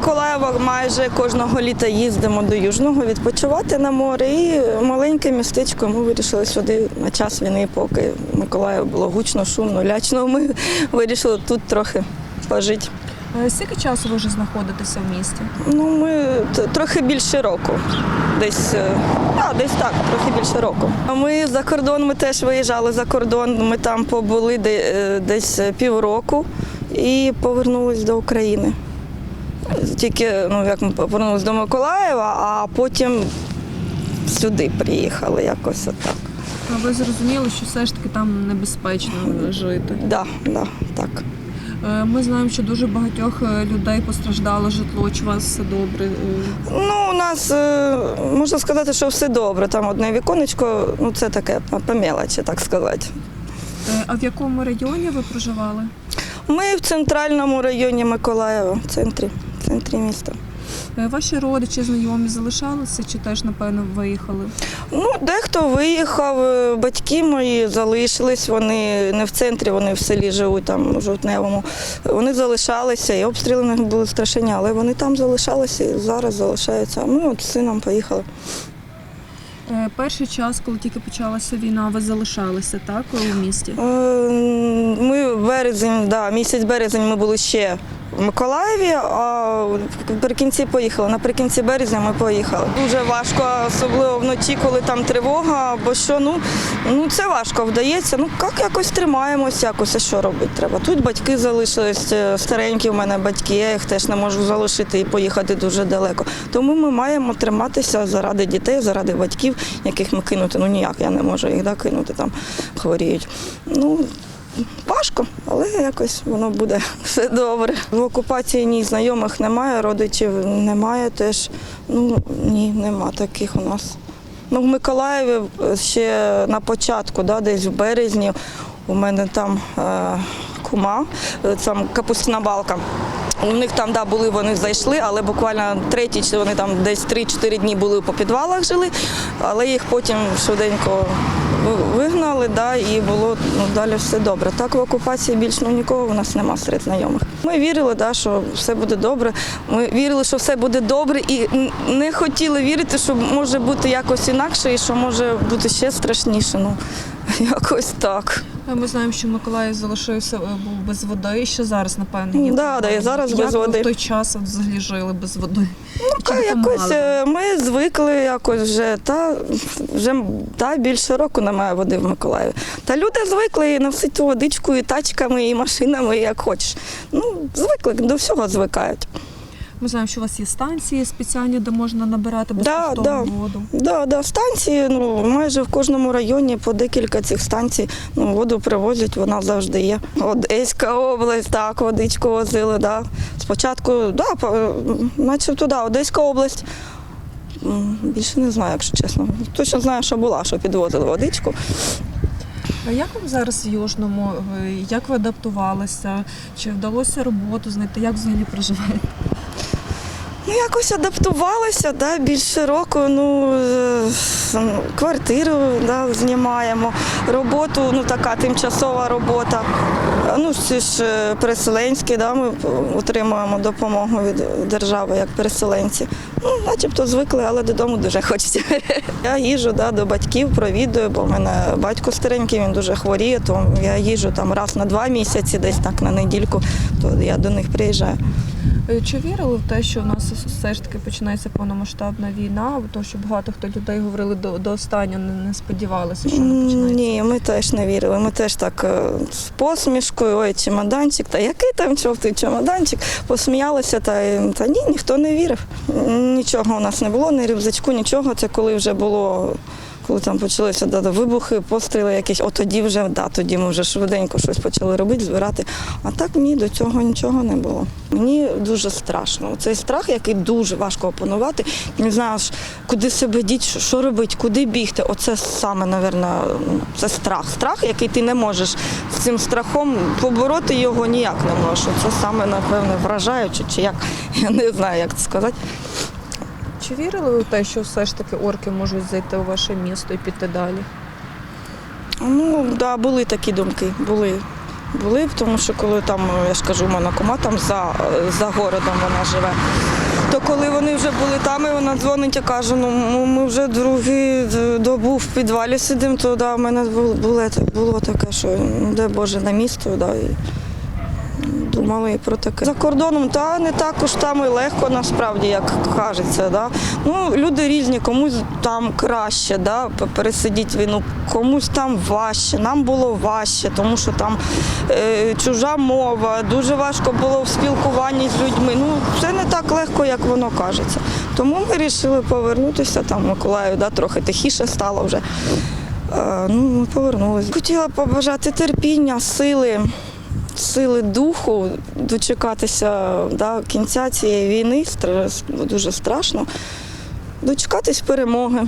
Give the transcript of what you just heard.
Миколаєва майже кожного літа їздимо до Южного відпочивати на море. І маленьке містечко ми вирішили сюди на час війни, поки Миколаїв було гучно, шумно, лячно. Ми вирішили тут трохи пожити. Скільки часу ви вже знаходитеся в місті? Ну, ми трохи більше року. Десь, е, а, десь так, трохи більше року. А Ми за кордон, ми теж виїжджали за кордон. Ми там побули е, десь е, півроку і повернулись до України. Тільки ну, як ми повернулися до Миколаєва, а потім сюди приїхали якось отак. А ви зрозуміли, що все ж таки там небезпечно жити. Да, да, так. Е, Ми знаємо, що дуже багатьох е, людей постраждало житло. Чи у вас все добре? Е, Ну, у нас можна сказати, що все добре. Там одне віконечко, ну це таке по- мелочі, так сказати. А в якому регіоні ви проживали? Ми в центральному районі Миколаєва, в центрі, центрі міста. Е, Ваші родичі, знайомі залишалися чи теж, напевно, виїхали? Ну, дехто виїхав, е, батьки мої залишились, вони не в центрі, вони в селі живуть там у жовтневому. Вони залишалися, і обстріли в них були страшені, але вони там залишалися і зараз залишаються. А ми от з сином поїхали. Е, Перший час, коли тільки почалася війна, ви залишалися так у місті? Ми березень, да, місяць березень ми були ще в Миколаєві, а наприкінці поїхали. Наприкінці березня ми поїхали. Дуже важко, особливо вночі, коли там тривога, бо що ну, ну це важко вдається. Ну як якось тримаємось, якось, а що робити треба. Тут батьки залишились, е, старенькі в мене батьки, я їх теж не можу залишити і поїхати дуже далеко. Тому ми маємо триматися заради дітей, заради батьків, яких ми кинути. Ну ніяк я не можу їх да, кинути, там хворіють. Ну, Важко, але якось воно буде все добре. В окупації ні знайомих немає, родичів немає теж. Ну ні, нема таких у нас. Ну, в Миколаєві ще на початку, да, десь в березні, у мене там е, кума, е, там капустна балка. У них там да, були, вони зайшли, але буквально третій, чи вони там десь 3-4 дні були по підвалах жили, але їх потім швиденько вигнали, да, і було ну, далі все добре. Так в окупації більш ну, нікого у нас нема серед знайомих. Ми вірили, да, що все буде добре. Ми вірили, що все буде добре, і не хотіли вірити, що може бути якось інакше і що може бути ще страшніше. Ну, якось так. Е, Ми знаємо, що Миколаїв залишився е, був без води, і ще зараз, напевно, є. Ну, Да, да, і зараз Як без ви води. в той час от взагалі жили без води? Чи Та якось допомагали? е, ми звикли якось вже, та вже та більше року немає води в Миколаєві. Та люди звикли і носити ту водичку і тачками, і машинами, і як хочеш. Ну, звикли, до всього звикають. Ми знаємо, що у вас є станції спеціальні, де можна набирати безкоштовну да. воду. Да, да, станції, ну майже в кожному районі по декілька цих станцій ну, воду привозять, вона завжди є. Одеська область, так, водичку возили. Да. Спочатку, да, начебто, да, Одеська область. Більше не знаю, якщо чесно. Точно знаю, що була, що підвозили водичку. А як вам зараз в Южному? Як ви адаптувалися? Чи вдалося роботу знайти? Як взагалі проживаєте? Ну, якось адаптувалися, да, більше року. Ну, квартиру да, знімаємо, роботу, ну така тимчасова робота. Ну, всі ж е, переселенські, да, ми отримуємо допомогу від держави як переселенці. Ну, начебто звикли, але додому дуже хочеться. Я їжджу да, до батьків, провідую, бо в мене батько старенький, він дуже хворіє, то я їжджу там раз на два місяці, десь так на недільку, то я до них приїжджаю. Е, Чи вірили в те, що в нас все ж таки починається повномасштабна війна? Бо То, що багато хто людей говорили до, до останнього, не, не сподівалися, що вона починається. Ні, ми теж не вірили. Ми теж так е, з посмішкою, ой, чемоданчик, та який там жовтий чемоданчик, посміялися, та, та ні, ніхто не вірив. Нічого у нас не було, ні рюкзачку, нічого. Це коли вже було. Коли там почалися да, вибухи, постріли якісь, от тоді вже да, тоді ми вже швиденько щось почали робити, збирати. А так ні, до цього нічого не було. Мені дуже страшно. Цей страх, який дуже важко опанувати. Не знаєш, куди себе діти, що, робити, куди бігти. Оце саме, напевно, це страх. Страх, який ти не можеш з цим страхом побороти його ніяк не можеш. Це саме, напевно, вражаюче, чи як, я не знаю, як це сказати. Чи вірили в те, що все ж таки орки можуть зайти у ваше місто і піти далі? Ну, да, були такі думки, були. були тому що коли там, я ж кажу, моя кума там за, за городом вона живе. То коли вони вже були там, і вона дзвонить і каже, ну ми вже другу добу в підвалі сидимо, то да, в мене було, було, було таке, що ну, де Боже на місто. Да, і думали і про таке. За кордоном, та не також там і легко насправді, як кажеться. Да? Ну, люди різні, комусь там краще да, пересидіти війну, комусь там важче. Нам було важче, тому що там е, чужа мова, дуже важко було в спілкуванні з людьми. Ну, це не так легко, як воно кажеться. Тому ми вирішили повернутися там в Миколаїв, да, трохи тихіше стало вже. Е, ну, ми повернулися. Хотіла побажати терпіння, сили сили духу дочекатися да, кінця цієї війни, дуже страшно, дочекатись перемоги.